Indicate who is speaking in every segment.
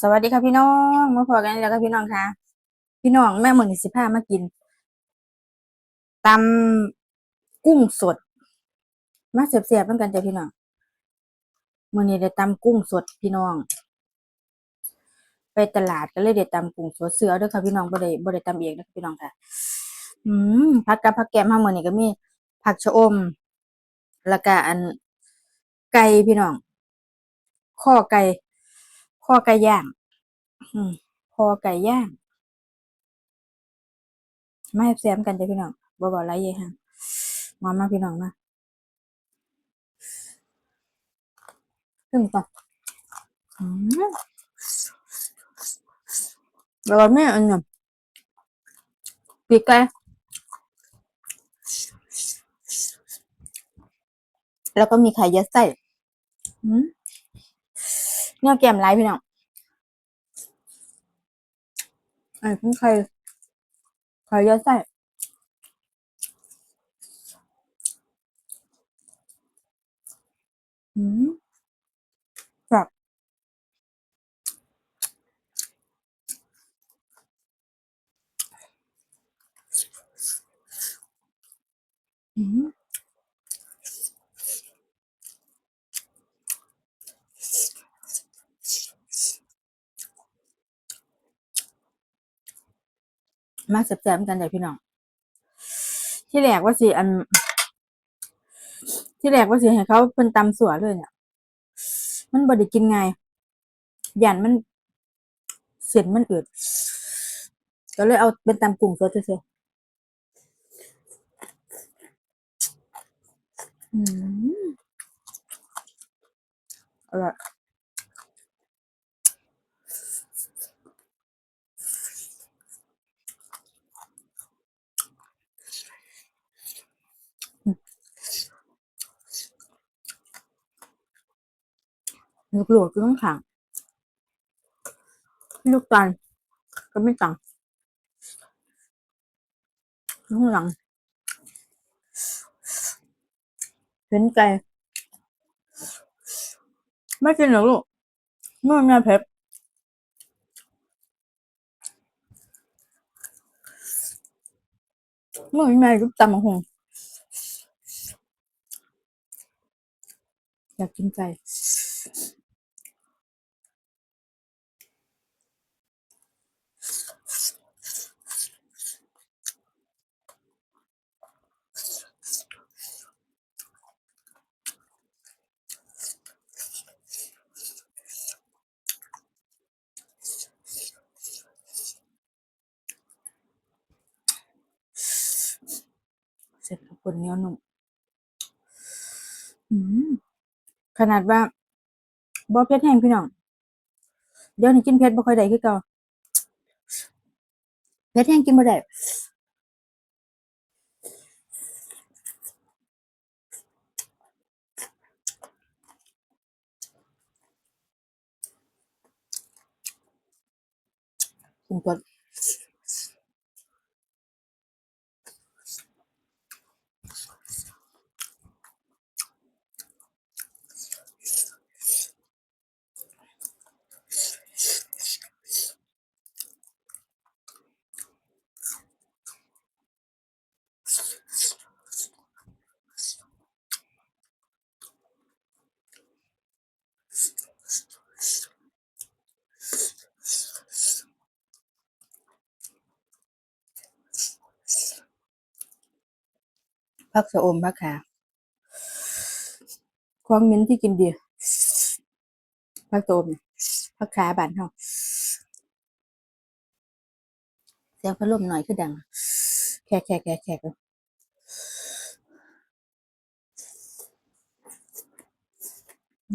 Speaker 1: สวัสดีค่ะพี่น้องมาพอกันแล้วค่ะพี่น้องค่ะ พี่น้องแม่หมดสิบห้ามากินตำกุ้งสด มาเสียบๆเหมือนกันจ้ะพี่น้องมื่อนี้ได้ตำกุ้งสดพี่น้อง ไปตลาดก็เลยได้ตำกุ้งสดเสือด้วยค่ะพี่น้องบ่ได้บ่ได้ตำเองนะพี่น้องค่ะ อืมผักกับผักแกมห้ามื่อนี้ก็มี ผักชะอมแล้วก็อันไก่พี่น้องข้อไก่ อไก่ย่างอืมคอไก่ย่างมาแซมกันจ้ะพี่น้องบ่บ่ไรเย่ฮะมามาพี่น้องมาขึ้นต่ออืมแล้วก็แม่อันนั้ปีกไก่แล้วก็มีไข่ยัดไส้เนี่ยแกมไรพี่น้อง อันนี้ไข่ไข่ยัดใส่อืมแบบอืม มาแซมๆกันเลยพี่น้อง ที่แรกว่าสิอัน ที่แรกว่าสิให้เขาเป็นตำสัวเลยเนี่ย มันบไดกินไงยยันมันเส้นมันอืดก็เลยเอาเป็นตำกุ้งสดเฉยๆอืมอร่อย ลูกโหลดก็ต้องขังลูกตาลก็ไม่ตังข้างหลัง เห็นไก่ไม่กินหรอลูกไม่แม่เผ็ดเมื่อแม่ก็ตำมะฮงอยากกินไก่ ร็จแล้วคนเหนียวนุ่มอืมขนาดว่าบอเพชรแห้งพี่น้อง เดี๋ยวนี้กินเพชรบ่ค่อยได้คือเก่าเพชรแห้งกินบ่ได้กินตัว ผักชะอมผักขาความมิ้นที่กินดีผักโตมเนี่ยผักขาบานเฮาเสียงพัดลมหน่อยคือดัง แขกแขกแขกแขกเลยอืม ห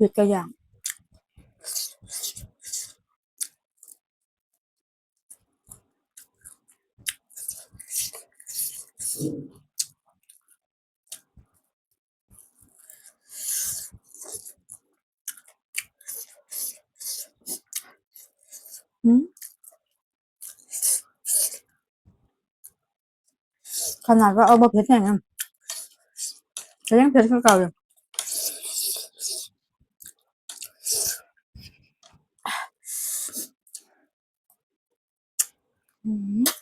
Speaker 1: ยุดกระย่าง อืม ขนาดว่าเอาบะเพ็ดแห้งอะแต่ยังเผ็ดเก่าอยู่อืม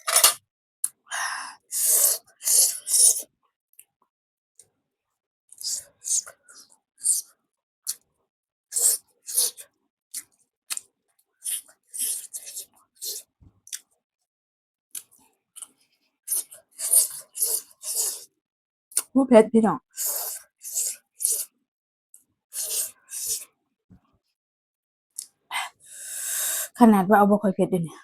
Speaker 1: ผู้เพชรพี่น้องขนาดว่าเอาบ่ค่อยเผ็ดอยู่เนี่ย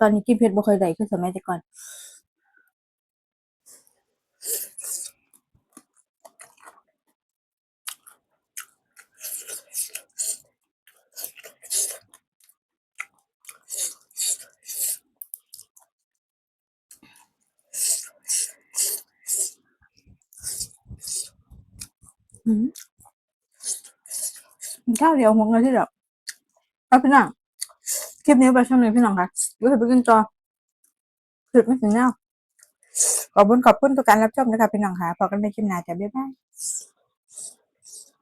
Speaker 1: ตอนนี้กินเผ็ดบ่ค่อยได้คือสมัยแต่ก่อน ข้าวเดียวหงเลยที่แบบเอาพี่น้องคลิปนี้ไปช่วงนี้พี่น้องค่ะรู้สึกไปกินจอสุดไม่ถึงแนวขอบคุณขอบคุณตัวการรับชมนะคะพี่น้องค่ะพอกันในคลิปหน้าจ้ะบ๊ายบาย